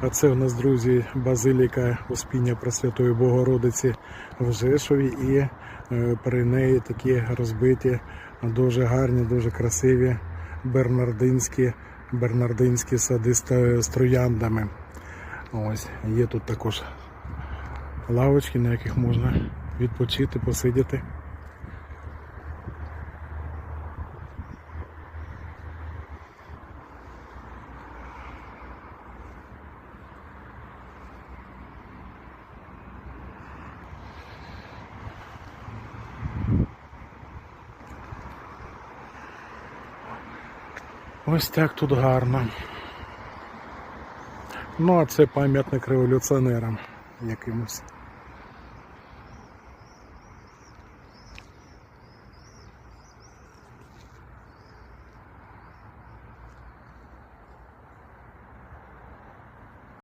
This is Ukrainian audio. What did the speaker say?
А це у нас, друзі, базиліка Успіння Пресвятої Богородиці в Жешові і е, при неї такі розбиті, дуже гарні, дуже красиві бернардинські, бернардинські сади з трояндами. Ось, є тут також лавочки, на яких можна відпочити, посидіти. Ось так тут гарно. Ну, а це пам'ятник революціонерам якимось.